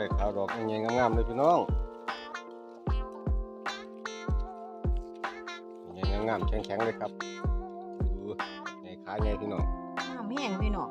ข่ขาวดอกใหญ่ๆงามๆเลยพี่น้องใหญ่งามๆแข็งๆเลยครับดูใหญ่ขาใหญ่พี่น้องงามแห้งพี่น้อง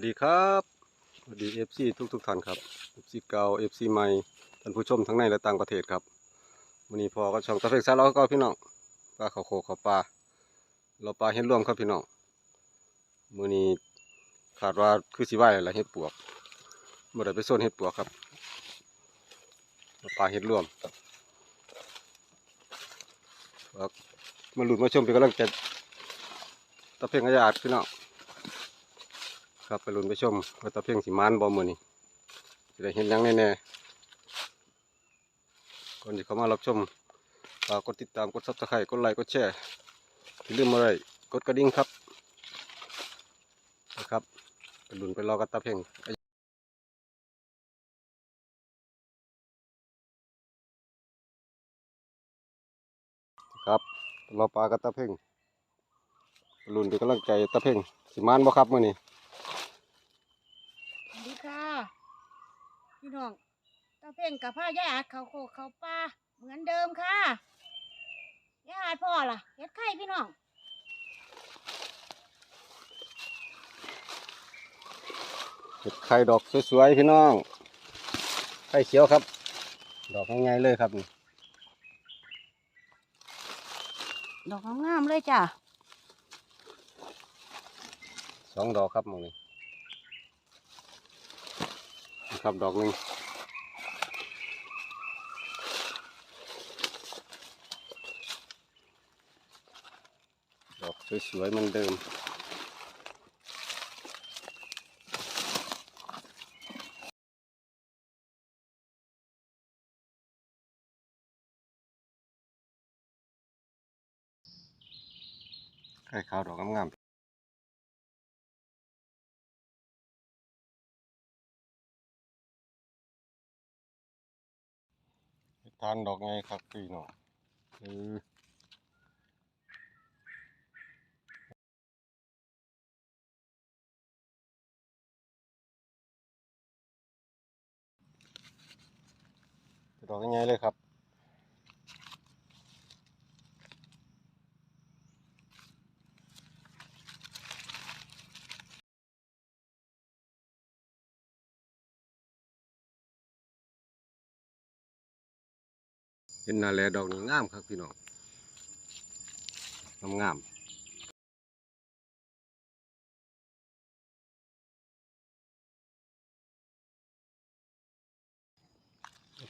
วัสดีครับสวัสดี FC ทุกๆท่านครับ FC เก่า FC ใหม่ท่านผู้ชมทั้งในและต่างประเทศครับวันนี้พอก็ช่องตะเฟกซาเราก็พี่น้องปลาเขาโคเขาปลาเราปลาเห็ดร่วมครับพี่น้องมือนี้คาดว่าคือสิไหวแล้วล่ะเห็ดปวกบ่อได้ไปโซนเห็ดปวกครับเราปลาเห็ดร่วมมาหลุ้นมาชมเป็นกำลังใจตะเพ่งอาญาตพี่น้อง ครับไปลุ้นไปชมว่าตะเพียงสีมานบอมือนี่จะได้เห็นยังแน่ๆก่อนที่เขามารับชมฝากกดติดตามกดซับสไครต์กดไลค์กดแชร์อย่าลืมอะไรกดกระดิ่งครับนะครับไปลุ้นไปรอกับตะเพียงครับรอปลากับตะเพ่งไปลุ้นเป็นกำลังใจตะเพ่งสีมานบ่ครับมื่อนี่สวัสดี ค่ะพี่น้องตาเพ่งกับผ้ายายอาดเขาโคกเขาปลาเหมือนเดิมค่ะยายอาดพ่อล่ะเฮ็ดไข่พี่น้องเห็ดไข่ดอกสวยๆพี่น้อง ไข่เขียวครับ ดอกง่ายๆเลยครับนี่ดอกงามๆเลยจ้ะสองดอกครับหมองนี้นี่ ครับดอกหนึ่งดอกสวยๆเหมันเดิมไข่ขาวดอกงามๆ ทานดอกไงครับพี่น้องเออดอกยังไงเลยครับ เห็นนาแลดอกนี้งามครับพี่น้องงามงาม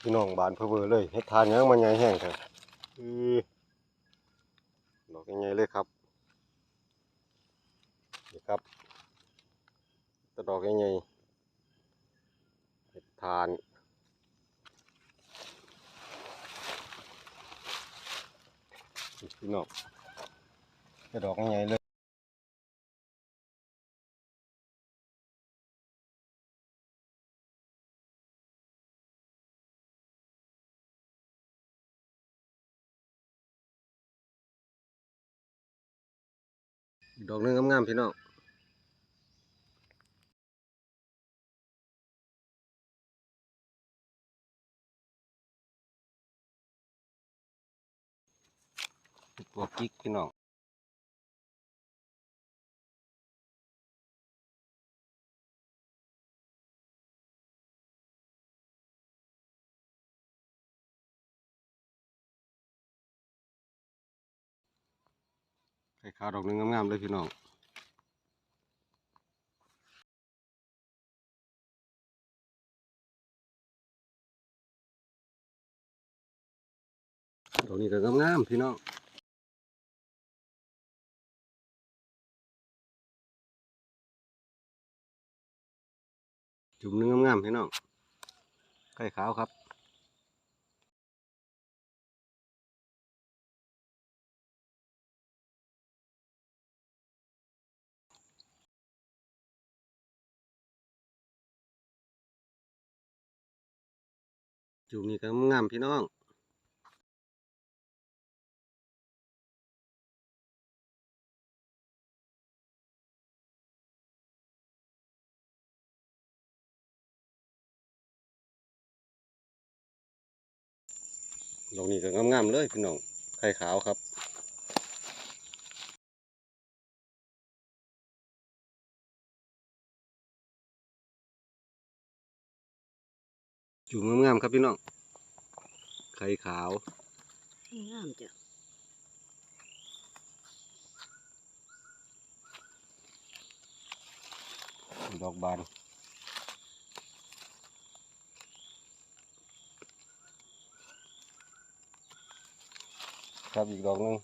พี่น้องบานเพอเวอเลยเฮ็ดทานยังมันใหญ่แห้งครับดอกใหญ่เลยครับนี่ครับตะดอกใหญ่ๆเฮ็ดทาน พี่น้องจะดอกยังไเลยดอกนึงงามๆพี่น้อง ตัวกิ๊กพี่น้องไข่ขาวดอกหนึงงามๆเลยพี่น้องดอกนี้ก็งามๆพี่น้อง จุ่มนึงงามๆพี่น้องไข่ขาวครับจุ่มนี่ก็งามพี่น้อง ดอกนี้ก็งามๆเลยพี่น้อง ไข่ขาวครับจุ่มงามๆครับพี่น้อง ไข่ขาว งามจ้ะดอกบาน ครับอีกดอกหนึง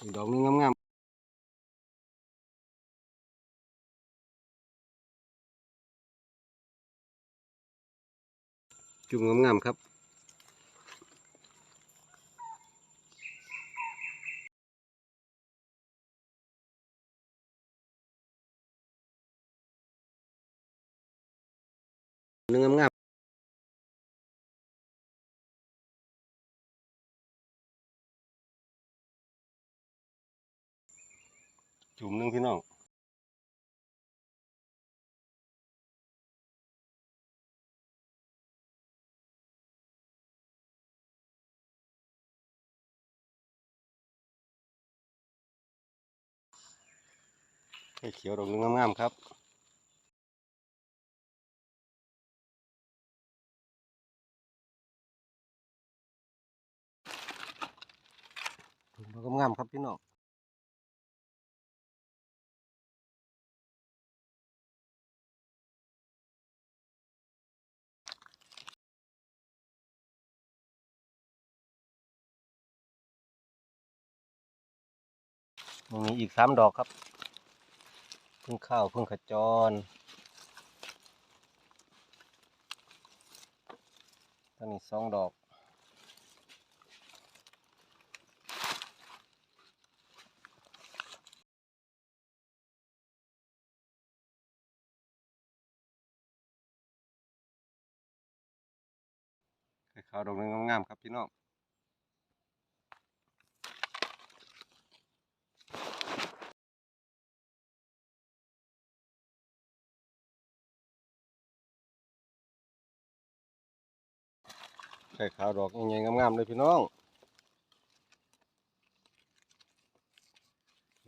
อีกดอกหนึงงามๆจุ่มงามๆครับ จุ่มหนึงพี่น้องไข่เขียวดอกนึงงามๆครับถุงดอกงามๆครับพี่น้อง ตรงนี้อีกสามดอกครับ พึ่งข้าวพึ่งขจรตอนนี้สองดอกข่ขาวดอกนึงงามๆครับพี่น้อง ไข่ขาวดอกใหญ่ๆงามๆเลยพี่น้อง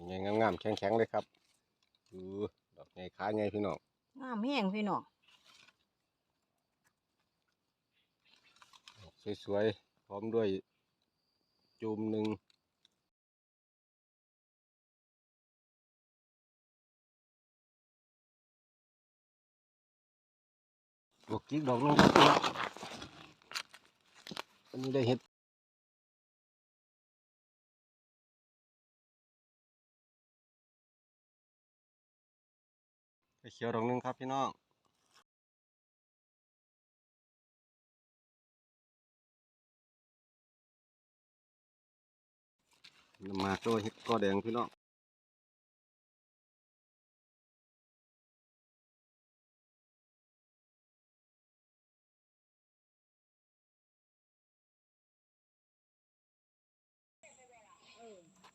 ใหญ่ๆงามๆแข็งๆเลยครับดูดอกใหญ่ขาใหญ่พี่น้องงามแห้งพี่น้องดอกสวยๆพร้อมด้วยจูมหนึ่งดอกกิ๊กดอกนึง ครับพี่น้องอันนี้ได้เห็ดเขียวดอกนึงครับพี่น้องมาตัวเห็ดกอแดงพี่น้อง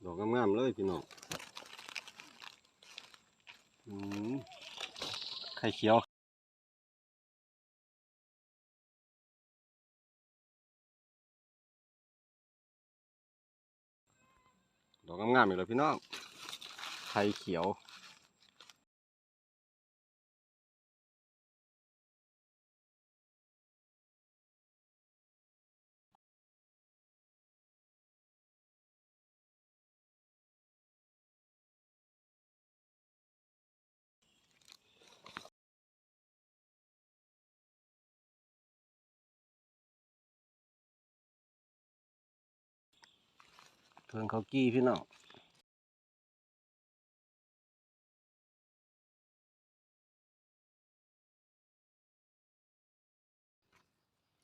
ดอกงามๆเลยพี่น้องอืมไข่เขียวดอกงามๆอีกเลยพี่น้องไข่เขียว พิ่งเขากี้พี่น้อง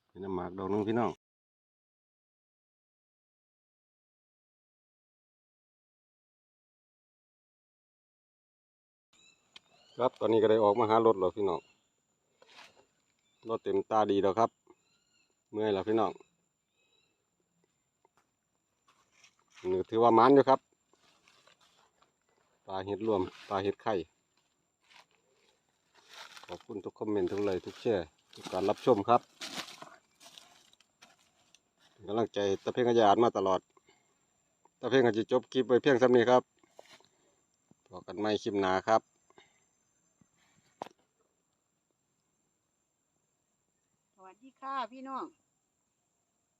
เป็นน้ำหมากดอกนึงพี่น้องครับตอนนี้ก็ได้ออกมาหารถแล้วพี่น้องรถเต็มตาดีแล้วครับ เมื่อยแล้วพี่น้องนี่ ถือว่ามันอยู่ครับ ปลาเห็ดรวม ปลาเห็ดไข่ ขอบคุณทุกคอมเมนต์ทุกไลค์ทุกแชร์ทุกการรับชมครับกำลังใจตะเพ่งขยานมาตลอด ตะเพ่งก็จะจบคลิปไว้เพียงสำนี้ครับพบกันใหม่คลิปหนาครับสวัสดีค่ะพี่น้อง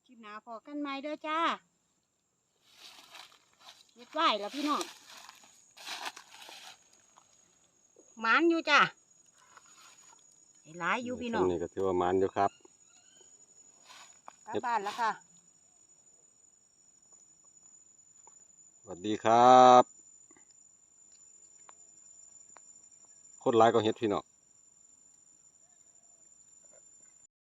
คลิปหนาพอกันไหมเด้อจ้า เฮ็ดไหวแล้วพี่น้องหมันอยู่จ้าได้หลายอยู่พี่น้องสำนี่ก็ถือว่ามันอยู่ครับกลับบ้านแล้วค่ะสวัสดีครับโคตรร้ายก็เฮ็ดพี่น้อง